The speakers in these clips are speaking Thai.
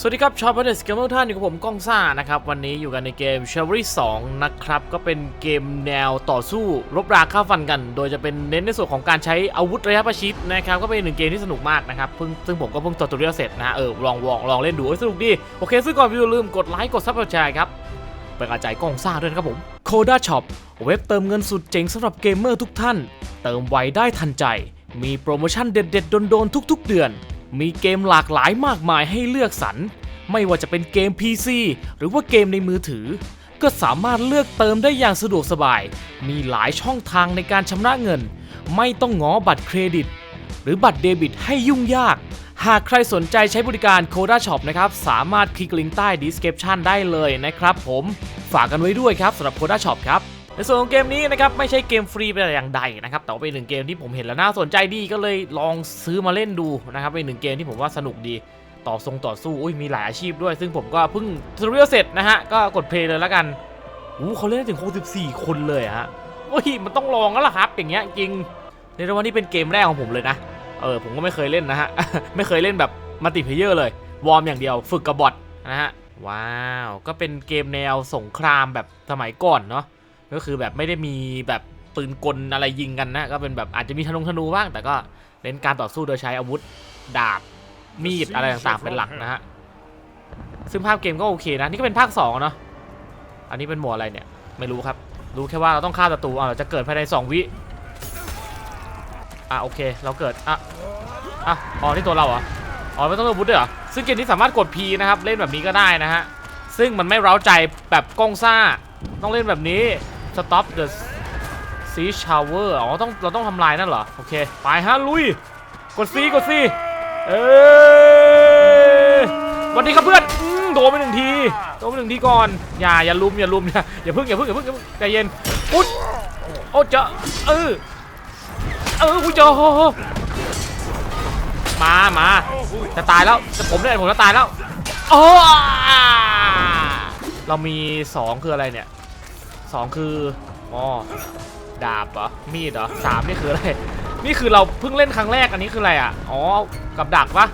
สวัสดีครับชาวพันเดสเกมเมอร์ท่านอยู่กับผมก้องซ่านะครับวันนี้อยู่กันในเกม c h e v r y 2นะครับก็เป็นเกมแนวต่อสู้รบราฆ่าฟันกัน โดยจะเป็นเน้นในส่วนของการใช้อาวุธระยะประชิดนะครับก็เป็นหนึ่งเกมที่สนุกมากนะครับเพิ่งซึ่งผมก็เพิ่งตัวตัวเรียเสร็จนะเออลองลองลองเล่นดูเอ้ยสนุกดี โอเคซึ่งก่อนพี่อย่าลืมกดไลค์กดซับสไครต์ครับเป็นกำลังใจก้องซ่าด้วยนะครับผม Coda Shop เว็บเติมเงินสุดเจ๋งสำหรับเกมเมอร์ทุกท่าน เติมไวได้ทันใจ มีโปรโมชั่นเด็ดๆโดนๆทุก ๆ เดือน มีเกมหลากหลายมากมายให้เลือกสรร ไม่ว่าจะเป็นเกม PC หรือว่าเกมในมือถือ ก็สามารถเลือกเติมได้อย่างสะดวกสบาย มีหลายช่องทางในการชำระเงิน ไม่ต้องง้อบัตรเครดิต หรือบัตรเดบิตให้ยุ่งยาก หากใครสนใจใช้บริการ Coda Shop นะครับ สามารถคลิกลิงก์ใต้ description ได้เลยนะครับผม ฝากกันไว้ด้วยครับสำหรับ Coda Shop ครับ ในส่วนของเกมนี้นะครับไม่ใช่เกมฟรีเป็นอย่างใดนะครับแต่ว่าเป็นหนึ่งเกมที่ผมเห็นแล้วน่าสนใจดีก็เลยลองซื้อมาเล่นดูนะครับเป็นหนึ่งเกมที่ผมว่าสนุกดีต่อทรงต่อสู้อุ้ยมีหลายอาชีพด้วย ซึ่งผมก็เพิ่งทริเสร็จนะฮะก็กดเพลย์เลยแล้วกันอู้เขาเล่นถึง64คนเลยฮะโอ้ยมันต้องลองแล้วล่ะครับ อย่างเงี้ยจริงเรียกได้ว่านี่เป็นเกมแรกของผมเลยนะเออผมก็ไม่เคยเล่นนะฮะไม่เคยเล่นแบบมัลติเพเยอร์เลยวอร์มอย่างเดียวฝึกกับบอทนะฮะว้าวก็เป็นเกมแนวสงครามแบบสมัยก่อนเนาะ ก็คือแบบไม่ได้มีแบบปืนกลอะไรยิงกันนะ ก็เป็นแบบอาจจะมีธนงธนูบ้าง แต่ก็เน้นการต่อสู้โดยใช้อาวุธดาบมีดอะไรต่างๆเป็นหลักนะฮะ ซึ่งภาพเกมก็โอเคนะ นี่ก็เป็นภาค2เนาะ อันนี้เป็นหมวดอะไรเนี่ย ไม่รู้ครับ รู้แค่ว่าเราต้องฆ่าศัตรูอะเราจะเกิดภายใน 2 วิ อะโอเค เราเกิด อะ อะ อ๋อ นี่ตัวเราเหรอ อ๋อไม่ต้องเลือกอาวุธด้วยเหรอ ซึ่งเกมนี้สามารถกด P นะครับ เล่นแบบนี้ก็ได้นะฮะ ซึ่งมันไม่เร้าใจแบบกล้องซ่า ต้องเล่นแบบนี้ stop the sea shower อ๋อต้องเราต้องทำลายนั่นเหรอ โอเค ไปฮะ ลุย กด C กด C เอ้ยสวัสดีครับเพื่อนโดนไปหนึ่งที โดนไปหนึ่งทีก่อน อย่าอย่าลุมอย่าลุมอย่าอย่าพึ่งอย่าพึ่งอย่าพึ่งอย่าพึ่งใจเย็นอุ๊ยโอ้เจาเออเอออุ้ยเจอมามาจะตายแล้วจะผมเนี่ยผมจะตายแล้วโอ้เรามีสองคืออะไรเนี่ย สองคืออ๋อดาบเหรอมีดเหรอสามนี่คืออะไร นี่คือเราเพิ่งเล่นครั้งแรกอันนี้คืออะไรอะ อ๋อ กับดักปะ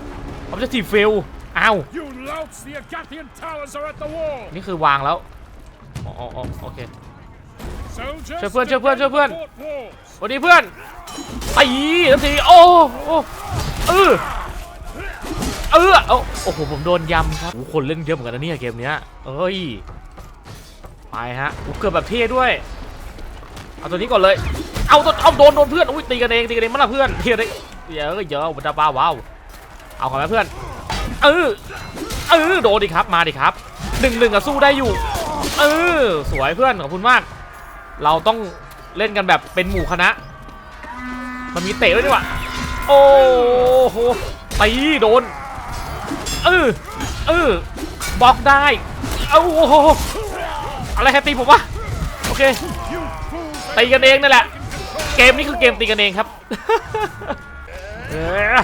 ออบเจกตีฟิลอ้าว You louts, the Agathian towers are at the wall. นี่คือวางแล้วอ๋ออ๋ออ๋อโอเค Soldiers, ช่วยเพื่อนช่วยเพื่อนช่วยเพื่อน defend the fort walls. สวัสดีเพื่อนตีทันทีโอ้โอ้เออเออเอาโอ้โหผมโดนยำครับโอ้โหคนเล่นเยอะเหมือนกันนะเนี่ยเกมเนี้ยเอ้ย ไปฮะโอ้เกิดแบบเท่ด้วย เอาตัวนี้ก่อนเลย เอาตัวเอาโดนโดนเพื่อนอุ้ยตีกันเองตีกันเองมันละเพื่อนเฮียเยอะเยอะมันจะบ้าว้าวเอาก่อนไหมเพื่อน เออ เออโดนดิครับมาดิครับหนึ่งหนึ่งอะสู้ได้อยู่ เออ สวยเพื่อนขอบคุณมาก เราต้องเล่นกันแบบเป็นหมู่คณะ มันมีเตะด้วยดีกว่าโอ้โหตีโดน เออ เออบล็อกได้ เอ้าโอ้โห อะไรแค่ตีผมวะโอเคตีกันเองนั่นแหละ เกมนี้คือเกมตีกันเองครับ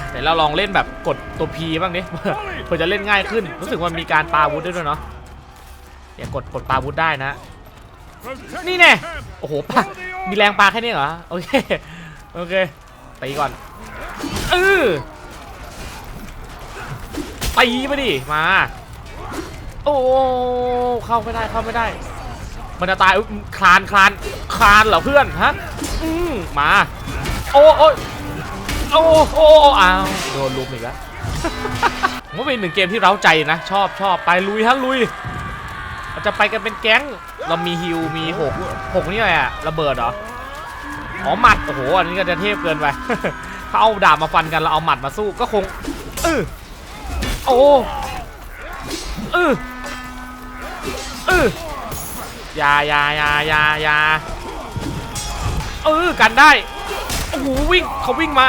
เดี๋ยวเราลองเล่นแบบกดตัว P บ้างดิเพื่อจะเล่นง่ายขึ้น รู้สึกว่ามีการปาวุธด้วยเนาะอย่ากดกดปาอาวุธได้นะ นี่แน่โอ้โหปามีแรงปลาแค่นี้เหรอ โอเค โอเคตีก่อนเออตีไปดิ มา โอ้เข้าไม่ได้เข้าไม่ได้ มันจะตายคลานคลานคลานเหรอเพื่อนฮะอืมมา โอ้โอ้โอ้โอ้อ้าวโดนลุมอีกแล้วผมว่าเป็นหนึ่งเกมที่เร้าใจนะ ชอบชอบไปลุยฮะลุยเราจะไปกันเป็นแก๊ง เรามีฮิวมีหกหกนี่อะไรอะระเบิดเหรออ๋อหมัดโอ้โหอันนี้ก็จะเทพเกินไปถ้าเอาดาบมาฟันกันเราเอาหมัดมาสู้ก็คงเออโอ้เออเอออ ยายายายายาเออกันได้โอ้โหวิ่งเขาวิ่งมา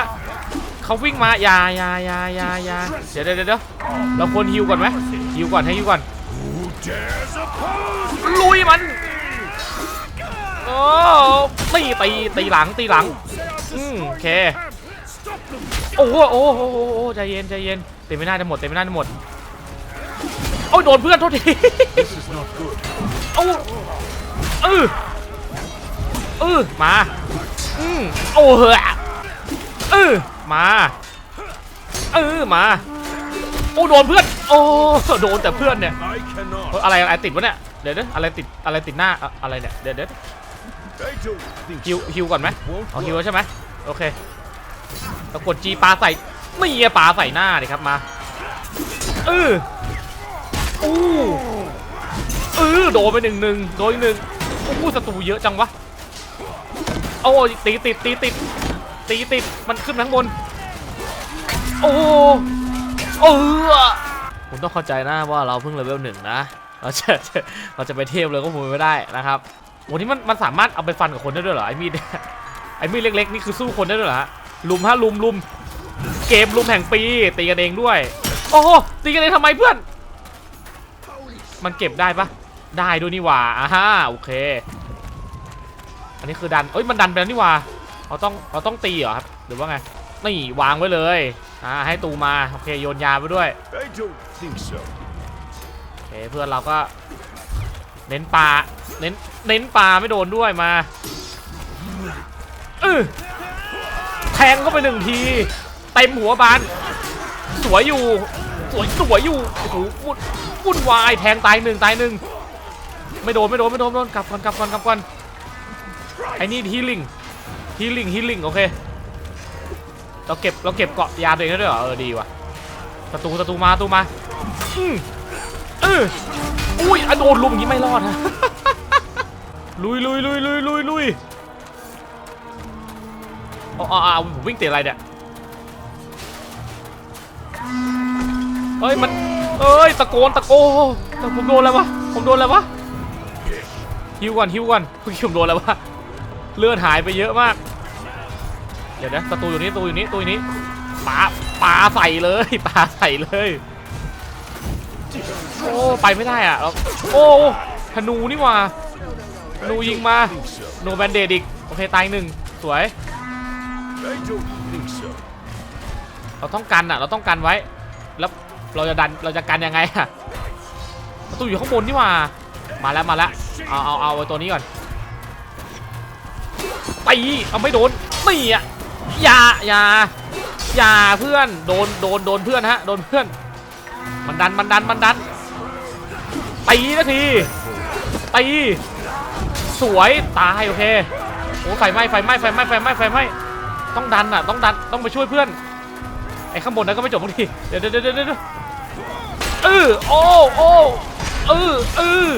เขาวิ่งมายายายายายาเดี๋ยวเดี๋ยวเดี๋ยวเราควรฮิวก่อนไหมฮิวก่อนให้ฮิวก่อนลุยมันโอ้ตีตีตีหลังตีหลังอืมโอเคโอ้โอ้โหโอ้โหโอ้โหใจเย็นใจเย็นเต็มไม่น่าจะหมดเต็มไม่น่าจะหมด โอ้ยโดนเพื่อนโทษที This is not good. โอ้เออเออมาอืมโอ้เหอะเออมาเออมาโอ้โดนเพื่อนโอ้โอ้โดนแต่เพื่อนเนี่ย I เฮ้ย cannot. อะไรอะไรติดวะเนี่ยเดี๋ยวเดี๋ยวอะไรติดอะไรติดหน้าอะอะไรเนี่ยเดี๋ยวเดี๋ยว I don't think ฮิว so. ฮิวก่อนไหม Won't เอาฮิว work. แล้วใช่ไหมโอเคแล้วกดจีปลาใส่ไม่เงี้ยปลาใส่หน้าดิครับมาเออ อู้เออโดนไปหนึ่งหนึ่งโดนหนึ่งอู้ศัตรูเยอะจังวะโอ้ตีติดตีติดตีติดมันขึ้นข้างบน โอ้เออคุณต้องเข้าใจนะว่าเราเพิ่งเลเวลหนึ่งนะเราจะเราจะไปเทพเลยก็คงไม่ได้นะครับโอ้นี่มันมันสามารถเอาไปฟันกับคนได้ด้วยเหรอไอ้มีดไอ้มีดเล็กๆนี่คือสู้คนได้ด้วยเหรอฮะลุมฮะลุมลุมเกมลุมแห่งปีตีกันเองด้วย โอ้โหตีกันเองทำไมเพื่อน มันเก็บได้ปะได้ด้วยนี่หว่าอ่าฮะโอเค อันนี้คือดันเอ้ยมันดันไปแล้วนี่หว่าเราต้องเราต้องตีเหรอครับหรือว่าไงนี่วางไว้เลยอ่าให้ตูมาโอเคโยนยาไปด้วย I don't think so. โอเคเพื่อนเราก็ เน้นปลาเน้นเน้นปลาไม่โดนด้วยมาเออแทงเข้าไปหนึ่งทีเต็มหัวบานสวยอยู่ สวยสวยอยู่โอ้โห วุ่นวายแทงตายหนึ่งตายหนึ่งไม่โดนไม่โดนไม่โดนโดนกลับก่อนกลับก่อนกลับก่อนไอ้นี่ฮีลิ่งฮีลิ่งฮีลิ่งโอเคเราเก็บเราเก็บเกาะยาตัวเองได้ด้วยเหรอเออดีว่ะศัตรูศัตรูมาศัตรูมาอืมเอออุ้ยอะโดนลุมอย่างนี้ไม่รอดฮะลุยลุยลุยลุยลุยลุยอ๋ออ๋ออ๋อผมวิ่งเตะอะไรเนี่ยเฮ้ยมัน เอ้ยตะโกนตะโกนแต่ผมโดนอะไรวะผมโดนอะไรวะฮิวก่อนฮิวก่อนผมโดนอะไรวะเลือดหายไปเยอะมาก เดี๋ยวนะประตูอยู่นี่ประตูอยู่นี่ประตูอยู่นี่ปาปาใส่เลยปาใส่เลยโอ้ไปไม่ได้อะโอ้ธนูนี่ว่าธนูยิงมาโนแบนเดดอีกโอเคตายหนึ่งสวยเราต้องกันอะ เราต้องกันไว้ แล้ว เราจะดันเราจะกันยังไงอะประตูอยู่ข้างบนนี่ว่ามาแล้วมาแล้วเอาเอาเอาตัวนี้ก่อนตีเอาไม่โดนนี่อะอย่าอย่าอย่าเพื่อนโดนโดนโดนเพื่อนฮะโดนเพื่อน มันดันมันดันมันดันตีนาทีตีสวยตายโอเคโอ้ไฟไหม้ไฟไหม้ไฟไหม้ไฟไหม้ไฟไหม้ต้องดันอะต้องดันต้องไปช่วยเพื่อนไอ้ข้างบนนั้นก็ไม่จบทันทีเดี๋ยวเดี๋ยวเดี๋ยว เออโอ้โอ้เออเออ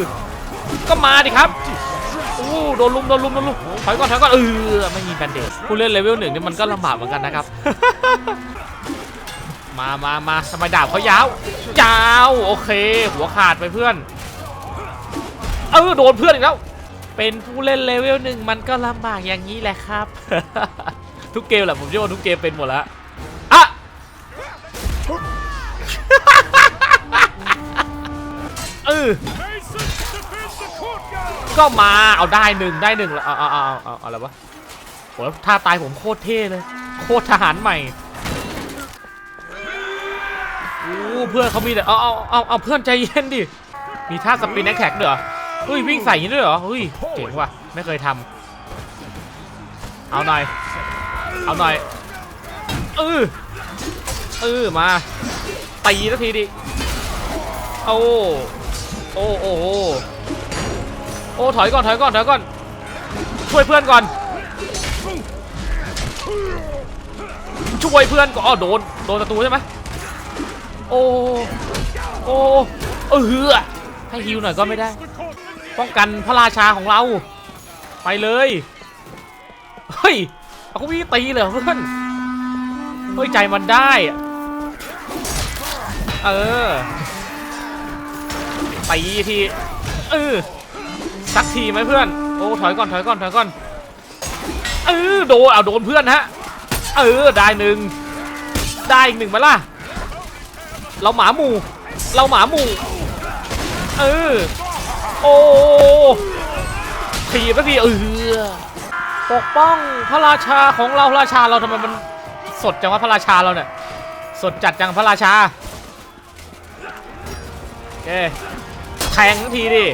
ก็มาดิครับโอ้โดนลุมโดนลุมโดนลุมถอยก่อนถอยก่อนเออไม่มีแบนเดจผู้เล่นเลเวลหนึ่งนี่มันก็ลำบากเหมือนกันนะครับ มามามาทำไมดาบเขายาวยาวโอเค หัวขาดไปเพื่อน เออโดนเพื่อนอีกแล้ว เป็นผู้เล่นเลเวลหนึ่งมันก็ลำบากอย่างนี้แหละครับ ทุกเกมแหละผมเชื่อว่าทุกเกมเป็นหมดล้วอะ ก็มาเอาได้หนึ่งได้หนึ่งแล้วเอาเอาเอาเอาอะไรวะโหท่าตายผมโคตรเท่เลย โคตรทหารใหม่โอ้เพื่อนเขามีแต่เอาเอาเอาเอาเพื่อนใจเย็นดิมีท่าสปินแอคแท็กด้วยเหรอเฮ้ยวิ่งใส่ย่างด้วยเหรอเฮ้ยเจ๋งว่ะไม่เคยทำเอาหน่อยเอาหน่อยเออเออมาตีสักทีดิโอ้ โอ้โอ้โอ้โอ้ถอยก่อนถอยก่อนถอยก่อนช่วยเพื่อนก่อน ช่วยเพื่อนก่อนอ๋อโดนโดนศัตรูใช่ไหมโอ้โอ้เออให้ฮิวหน่อยก็ไม่ได้ ป้องกันพระราชาของเรา ไปเลยเฮ้ยเอาเขาวิ่งตีเลยเพื่อนเฮ้ยใจมันได้ เออ ตีทีเออสักทีไหมเพื่อนโอ้ถอยก่อนถอยก่อนถอยก่อนเออโดนเอาโดนเพื่อนฮะเออได้หนึ่งได้อีกหนึ่งมาล่ะเราหมาหมู่เราหมาหมู่เออโอ้ถีบสักทีเออปกป้องพระราชาของเราพระราชาเราทำไมมันสดจังวะพระราชาเราเนี่ยสดจัดจังพระราชาโอเค แทงสักทีดิ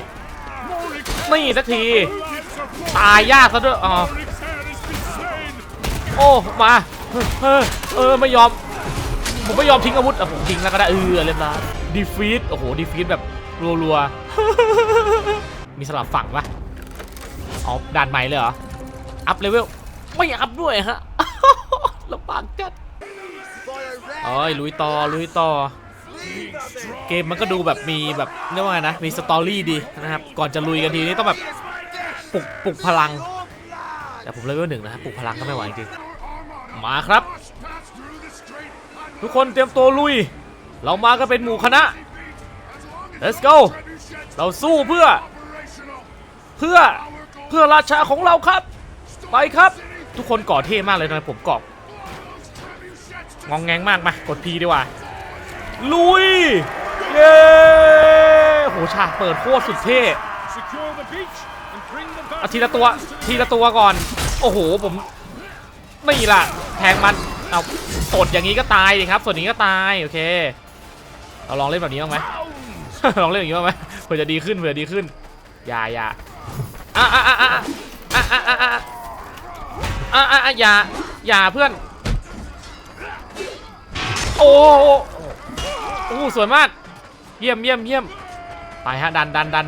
นี่สักที ตายยากซะด้วยอ๋อโอ้ มา เออ เออ ไม่ยอม ผมไม่ยอมทิ้งอาวุธอะผมทิ้งแล้วก็ได้ เออ เรียบร้อยดีฟีดโอ้โห ดีฟีดแบบรัวๆ มีสลับฝั่งปะอ๋อด่านใหม่เลยเหรอ อัพเลเวล ไม่อัพด้วยฮะลำบากจัดเอ้ยลุยต่อ ลุยต่อ เกมมันก็ดูแบบมีแบบเรียกว่าไงนะ มีสตอรี่ดีนะครับ ก่อนจะลุยกันทีนี้ต้องแบบปลุกปลุกพลัง แต่ผมเลเวลหนึ่งนะปลุกพลังก็ไม่ไหวจริง มาครับ ทุกคนเตรียมตัวลุย เรามาก็เป็นหมู่คณะ let's go เราสู้เพื่อ เพื่อเพื่อราชาของเราครับ ไปครับ ทุกคนก่อเท่มากเลยทำไมผมก่ององแงงมากมากดพีดีกว่า ลุย เย้โหฉากเปิดโคตรสุดเท่ Secure the beach and bring the เอา boat ทีละตัวทีละตัวก่อน โอ้โหผมนี่ล่ะแทงมันเอาสดอย่างนี้ก็ตายดิครับสดอย่างนี้ก็ตายโอเคเราลองเล่นแบบนี้บ้างไหมลองเล่นอย่างนี้บ้างไหมเผื่อจะดีขึ้นเผื่อดีขึ้นอย่าอย่าอะอะอะอะอะอะอะอะอะอะอะอย่าอย่าเพื่อน โอ้ โอ้สวยมาก เยี่ยมเยี่ยมเยี่ยมไปฮะดันดันดัน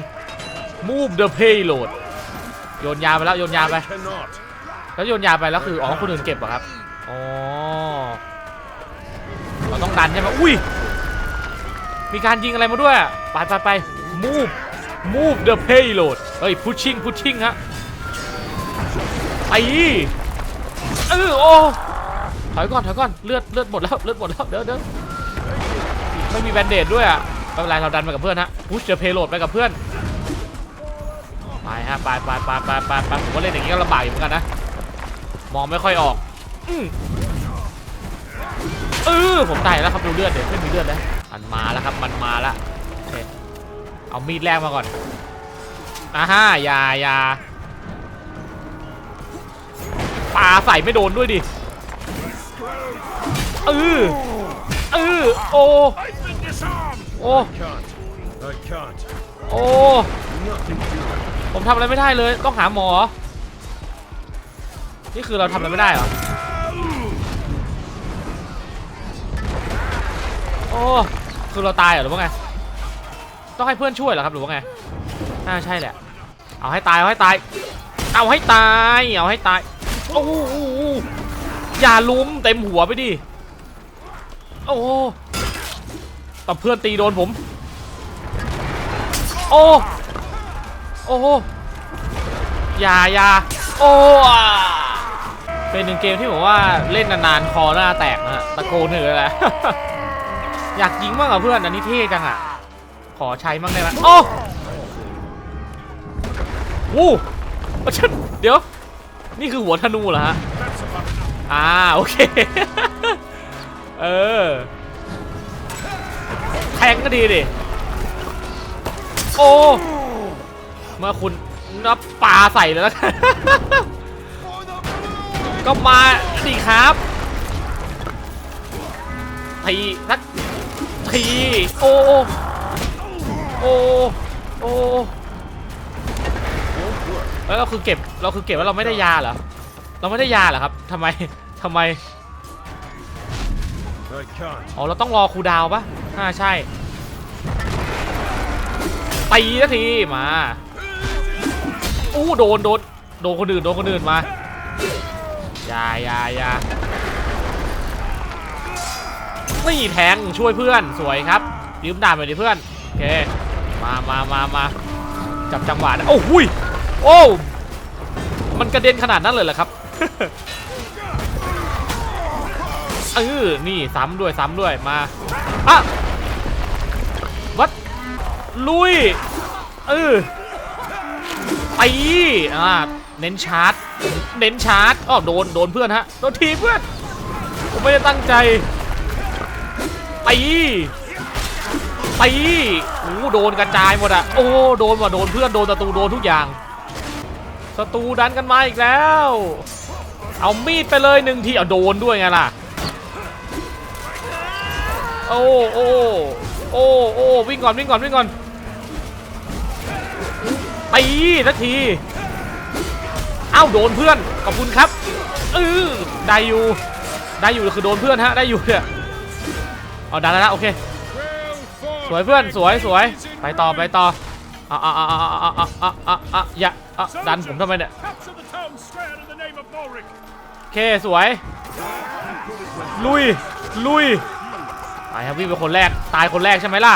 move the payload โยนยาไปแล้วโยนยาไป แล้วโยนยาไปแล้วคืออ๋อคนอื่นเก็บเหรอครับอ๋อเราต้องดันใช่ไหมอุ้ยมีการยิงอะไรมาด้วยไปไปไป move move the payload เฮ้ย pushing pushing ฮะไปเออโอ้ถอยก่อนถอยก่อนเลือดเลือดหมดแล้วเลือดหมดแล้วเดี๋ยวเดี๋ยว ไม่มีแบนเดดด้วยอะไม่เป็นไรเราดันไปกับเพื่อนฮะ push the payload ไปกับเพื่อนไปฮะไปไปไปไปไปไปผมว่าเล่นอย่างนี้ก็ลำบากอยู่เหมือนกันนะมองไม่ค่อยออกอืมเออผมตายแล้วครับดูเลือดเดี๋ยวไม่มีเลือดแล้วมันมาแล้วครับมันมาแล้วเเอามีดแรกมาก่อนอ่าฮะอยาอยาปาใส่ไม่โดนด้วยดิเออเออโอ้ โอ้ Can't. I can't. โอ้ Nothing to it. ผมทำอะไรไม่ได้เลย ต้องหาหมอ นี่คือเราทำอะไรไม่ได้เหรอ โอ้ คือเราตายเหรอหรือว่าไง ต้องให้เพื่อนช่วยเหรอครับหรือว่าไงน่าใช่แหละ เอาให้ตาย เอาให้ตาย เอาให้ตาย เอาให้ตาย โอ้โหอย่าลุมเต็มหัวไปดิ โอ้โห แต่เพื่อนตีโดนผม โอ้โอ้โหอย่าอย่าโอ้เป็นหนึ่งเกมที่ผมว่าเล่นนานๆคอหน้าแตกนะฮะตะโกนเหนื่อยแล้วอยากยิงมากกับเพื่อนอันนี้เท่จังอะ ขอใช้มั่งได้ไหมโอ้วู้ฉันเดี๋ยว นี่คือหัวธนูเหรอฮะ อ่า โอเค เออ ทงก็ดีดิ โอ้ เมื่อคุณนับปลาใส่แล้วกัน ก็มาดิครับทีสักทีโอ้โอ้โอ้แล้วเราคือเก็บเราคือเก็บว่าเราไม่ได้ยาเหรอเราไม่ได้ยาเหรอครับทำไมทำไม I can't. อ๋อ เราต้องรอครูดาวปะอ่าใช่ตีนาทีมาอู้โดนโดนโดนคนอื่นโดนคนอื่นมาอย่าอย่าอย่านี่แทงช่วยเพื่อนสวยครับยืมดาบไปดิเพื่อนโอเคมามามามาจับจังหวะนะโอ้หุยโอ้มันกระเด็นขนาดนั้นเลยเหรอครับ เออนี่ซ้ำด้วยซ้ำด้วยมาอะวัดลุยเออไปอ่าเน้นชาร์จเน้นชาร์จอ๋อโดนโดนเพื่อนฮะโดนทีเพื่อนผมไม่ได้ตั้งใจไปไปโอ้โดนกระจายหมดอะโอ้โดนว่ะโดนเพื่อนโดนศัตรูโดนทุกอย่างศัตรูดันกันมาอีกแล้ว เอามีดไปเลยหนึ่งทีเอาโดนด้วยไงล่ะ โอ้โอ้โอ้โอ้วิ่งก่อนวิ่งก่อนวิ่งก่อนตีสักทีเอ้าโดนเพื่อนขอบคุณครับเออได้อยู่ได้อยู่คือโดนเพื่อนฮะได้อยู่เนี่ยเอาดันแล้วโอเคสวยเพื่อนสวยสวยไปต่อไปต่ออะอะอะอะอะอะอะอะอะอย่าอะดันผมทำไมเนี่ยโอเคสวยลุยลุย ไปครับวิ่งเป็นคนแรกตายคนแรกใช่ไหมล่ะ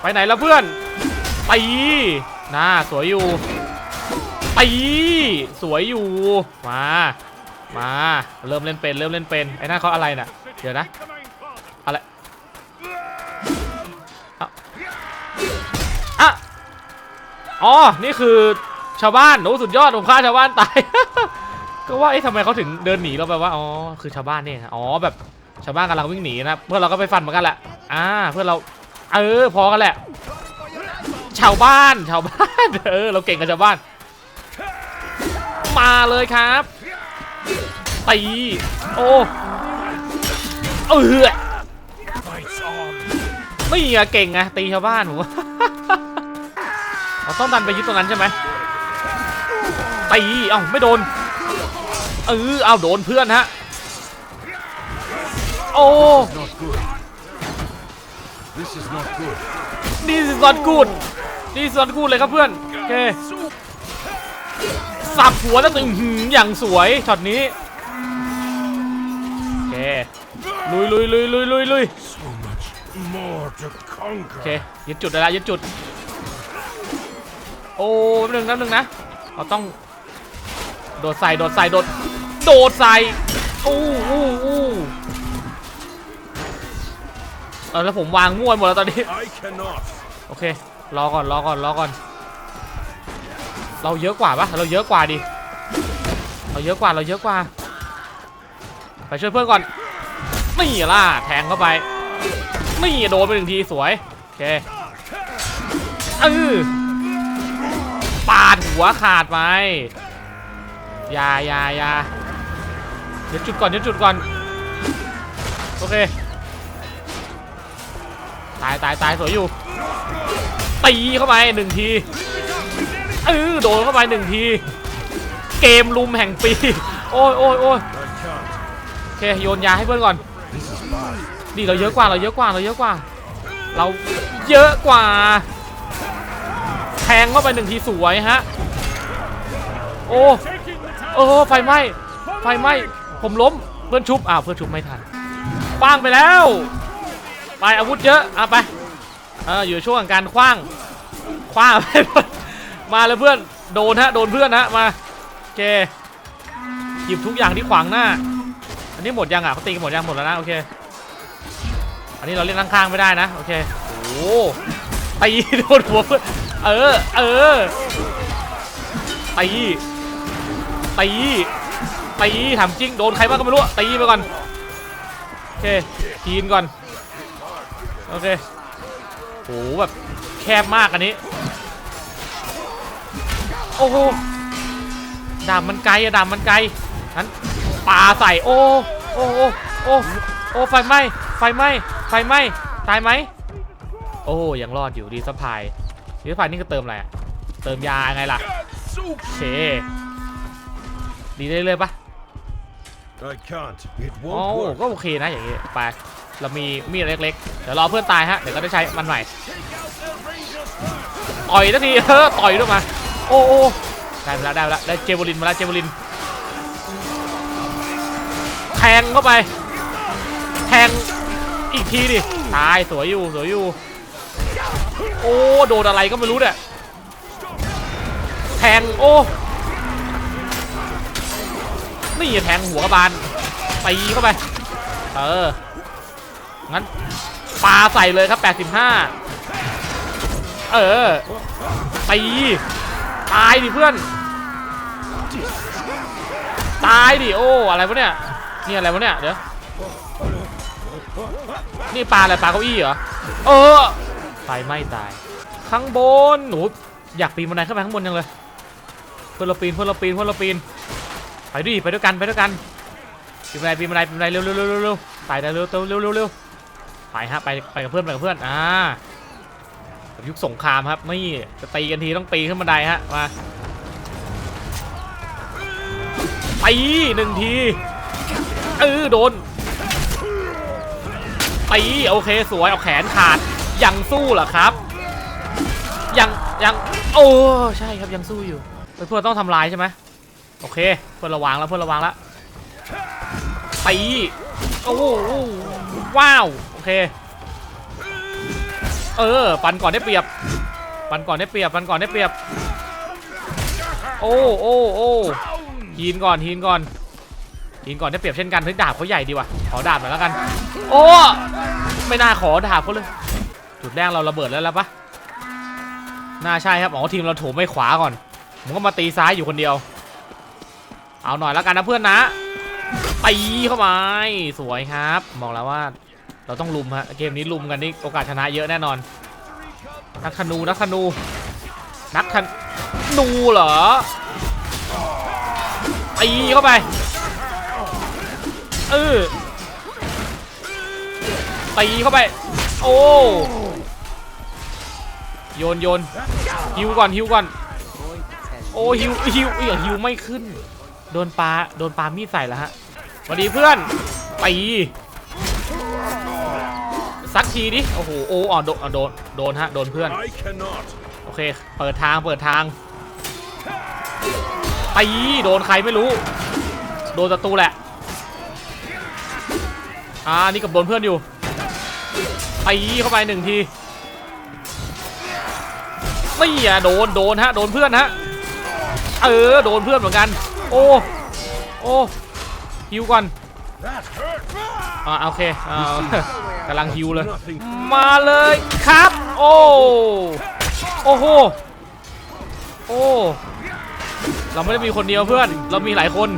ไปไหนแล้วเพื่อนตีน่าสวยอยู่ตีสวยอยู่มามาเริ่มเล่นเป็นเริ่มเล่นเป็นไอ้นั่นเขาอะไรน่ะเดี๋ยวนะอะไรอะอะอ๋อนี่คือชาวบ้านโอ้สุดยอดผมฆ่าชาวบ้านตายก็ว่าเอ๊ะทำไมเขาถึงเดินหนีเราไปว่าอ๋อคือชาวบ้านเนี่ยอ๋อแบบ ชาวบ้านกำลังวิ่งหนีนะเพื่อนเราก็ไปฟันเหมือนกันแหละอ่าเพื่อนเราเออพอกันแหละ ชาวบ้านชาวบ้านเออเราเก่งกับชาวบ้าน มาเลยครับตีโอ้เออไม่เก่งไงตีชาวบ้านผมเราต้องดันไปยึดตรงนั้นใช่ไหมตีเอ้าไม่โดนเออเอาโดนเพื่อนฮะ โอ้ Not good. This is not good. นี่สิซอนกูดนี่ซอนกูดเลยครับเพื่อน โอเค สับหัวแล้วตึงหืมอย่างสวยช็อตนี้ โอเค ลุยลุยลุยลุยลุยลุย So much more to โอเค conquer. ยึดจุดได้ละยึดจุด โอ้แป๊บนึงแป๊บนึงนะ เราต้อง โดดใส่ โดดใส่ โดด โดดใส่ อู้อู้อู้ เออแล้วผมวางมั่วหมดแล้วตอนนี้ I cannot. โอเค รอก่อน รอก่อน รอก่อน เราเยอะกว่าปะเราเยอะกว่าดิ เราเยอะกว่า เราเยอะกว่า ไปช่วยเพื่อนก่อนนี่ล่ะ แทงเข้าไปนี่โดนไปหนึ่งทีสวย โอเค เออปาดหัวขาดไปอยาอยาอยาเดี๋ยวจุดก่อน เดี๋ยวจุดก่อน โอเค ตายตายตายสวยอยู่ ตีเข้าไปหนึ่งทีเออโดนเข้าไปหนึ่งที เกมลุมแห่งปี โอ้ยโอ้ยโอ้ยโอเคโยนยาให้เพื่อนก่อนนี่เราเยอะกว่าเราเยอะกว่าเราเยอะกว่า เราเยอะกว่า แทงเข้าไปหนึ่งทีสวยฮะ โอ้โอ้ไฟไหม้ไฟไหม้ผมล้มเพื่อนชุบอ้าวเพื่อนชุบไม่ทันป้างไปแล้ว ไปอาวุธเยอะอะไปเอออยู่ช่วงการคว้างคว้างไปมาเลยเพื่อนโดนฮะโดนเพื่อนฮะมาโอเคหยิบทุกอย่างที่ขวางหน้า อันนี้หมดยังอะเขาตีกันหมดยังหมดแล้วนะโอเค อันนี้เราเล่นข้างๆไม่ได้นะโอเคโอ้ตีโดนหัวเพื่อนเออเออตีตีตีถามจริงโดนใครบ้างก็ไม่รู้ตีไปก่อนโอเคทีนก่อน โอเคโหแบบแคบมากอันนี้ โอ้โหดาบมันไกลอะดาบมันไกลนั้นปาใส่โอ้โอ้โอ้โอ้โอ้ไฟไหม้ไฟไหม้ไฟไหม้ตายไหมโอ้ยังรอดอยู่ดีสะพายดีสะพายนี่ก็เติมอะไรอะเติมยาไงล่ะโอเคดีได้เลยปะ I can't. It อ๋อ won't work. ก็โอเคนะอย่างงี้ไปเรามีมีดเล็กๆ เดี๋ยวรอเพื่อนตายฮะ เดี๋ยวก็ได้ใช้มันใหม่ ต่อยทันทีเออต่อยด้วยมา โอ้โอ้ได้มาแล้วได้มาแล้วได้เจโวลินมาแล้วเจโวลิน แทงเข้าไป แทงอีกทีดิ ตายสวยอยู่สวยอยู่ โอ้โดนอะไรก็ไม่รู้เนี่ย แทงโอ้ นี่แทงหัวกระบาลตีเข้าไป เออ งั้นปาใส่เลยครับ 85 เออตีตายดิเพื่อน ตายดิ โอ้ อะไรวะเนี่ย นี่อะไรวะเนี่ย เดี๋ยว นี่ปลาอะไรปลาเก้าอี้เหรอ เออไฟไม้ตาย ข้างบน หนูอยากปีนบันไดขึ้นไปข้างบนยังเลย เพื่อนเราปีน เพื่อนเราปีน เพื่อนเราปีน ไปดิไปด้วยกันไปด้วยกันปีนบันไดปีนบันไดปีนบันไดเร็วเร็วเร็วเร็วเร็วไปเร็วเร็วเร็วเร็วเร็วไปฮะไปไปกับเพื่อนไปกับเพื่อนอ่ายุคสงครามครับนี่จะตีกันทีต้องปีขึ้นบันไดฮะมาตีหนึ่งทีเออโดนตีโอเคสวยเอาแขนขาดยังสู้เหรอครับยังยังโอ้ใช่ครับยังสู้อยู่เพื่อนต้องทำลายใช่ไหม โอเคเพื่อนระวังแล้วเพื่อนระวังแล้วตีโอ้โหว้าวโอเค เออปันก่อนได้เปรียบ ปันก่อนได้เปรียบปันก่อนได้เปรียบ โอ้โอ้โอ้ฮีนก่อนฮีนก่อนฮีนก่อนได้เปรียบเช่นกันเฮ้ยดาบเขาใหญ่ดีว่ะขอดาบหน่อยแล้วกัน โอ้ไม่น่าขอดาบเขาเลยจุดแรกเราระเบิดแล้วแล้วปะน่าใช่ครับอ๋อทีมเราโถมไม่ขวาก่อนผมก็มาตีซ้ายอยู่คนเดียว เอาหน่อยแล้วกันนะเพื่อนนะตีเข้ามาสวยครับบอกแล้วว่าเราต้องลุมฮะเกมนี้ลุมกันนี่โอกาสชนะเยอะแน่นอน นักธนูนักธนู นักธนูเหรอตีเข้าไปเออตีเข้าไป โอ้โยนโยนฮิวก่อนฮิวก่อน โอ้ฮิวฮิวเอียฮิวไม่ขึ้น โดนปลาโดนปลามีดใส่แล้วฮะสวัสดีเพื่อนตีสักทีดิโอ้โหโอ้อ๋อโดนอ๋อโดนโดนฮะโดนเพื่อน I cannot. โอเค เปิดทางเปิดทางตีโดนใครไม่รู้ โดนศัตรูแหละอ่านี่กับโดนเพื่อนอยู่ตีเข้าไปหนึ่งทีนี่อะโดนโดนฮะโดนเพื่อนฮะเออโดนเพื่อนเหมือนกัน โอ้โอ้ฮิวก่อนอ่าโอเคอ่ากำลังฮิวเลย มาเลยครับ โอ้โอ้โหโอ้เราไม่ได้มีคนเดียวเพื่อน เรามีหลายคน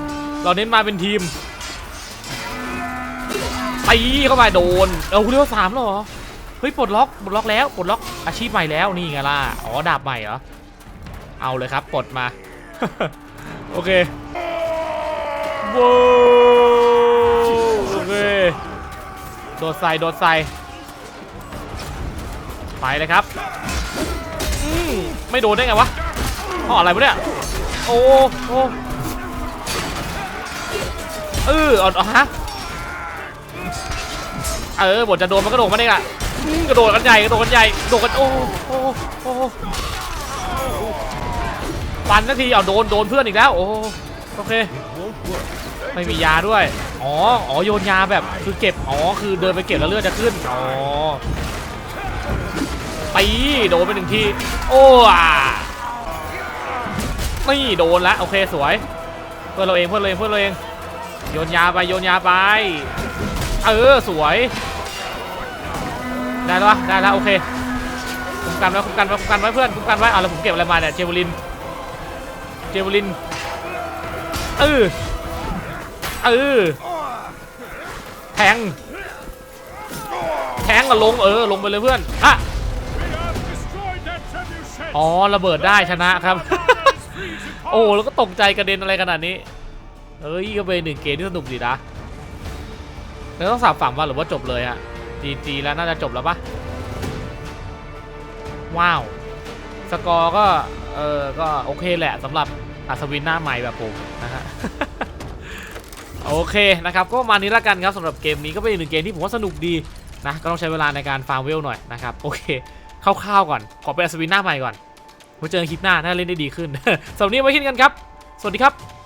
เราเน้นมาเป็นทีมตีเข้าไปโดน เอาเรียกว่าสามแล้วเหรอ เฮ้ยปลดล็อกปลดล็อกแล้วปลดล็อกอาชีพใหม่แล้วนี่ไงล่ะ อ๋อดาบใหม่เหรอ เอาเลยครับปลดมา โอเคว้โอเค โดดใส่ โดดใส่ ไปเลยครับ อืมไม่โดนได้ไงวะเพราะอะไรวะเนี่ย โอ้โอ้เออเอาฮะ เออบทจะโดนมันกระโดดมาได้อะอืมกระโดดกันใหญ่กระโดดกันใหญ่ โดดกันโอ้โอ้โอ้ ฟันนาทีเอาโดนโดนเพื่อนอีกแล้ว โอ้โอเค ไม่มียาด้วย อ๋อ อ๋อโยนยาแบบคือเก็บ อ๋อคือเดินไปเก็บแล้วเลือดจะขึ้น อ๋อตีโดนไปหนึ่งที โอ้อะนี่โดนละโอเคสวย เพื่อนเราเองเพื่อนเราเองเพื่อนเราเองโยนยาไปโยนยาไป เออสวย ได้แล้วได้แล้วโอเค คุ้มกันไว้คุ้มกันไว้คุ้มกันไว้เพื่อนคุ้มกันไว้เอาแล้วผมเก็บอะไรมาเนี่ยเจวลิน เจวลินเออเออแทง แทงก็ลงเออลงไปเลยเพื่อนอะอ๋อระเบิดได้ชนะครับ โอ้แล้วก็ตกใจกระเด็นอะไรขนาดนี้เอ้ยก็เป็นหนึ่งเกมที่สนุกดีนะแล้วต้องสับฝั่งว่าหรือว่าจบเลยอะจีจีแล้วน่าจะจบแล้วปะว้าว สกอร์ก็ เออก็โอเคแหละสำหรับ อัศวินหน้าใหม่แบบผมนะฮะโอเคนะครับก็ประมาณนี้ละกันครับสำหรับเกมนี้ก็เป็นอีกหนึ่งเกมที่ผมว่าสนุกดีนะก็ต้องใช้เวลาในการฟาร์มเวลหน่อยนะครับโอเคคร่าวๆก่อนขอเป็นอัศวินหน้าใหม่ก่อนไว้เจอกันคลิปหน้าน่าเล่นได้ดีขึ้นสำหรับวันนี้ไว้ที่นกันครับ สวัสดีครับ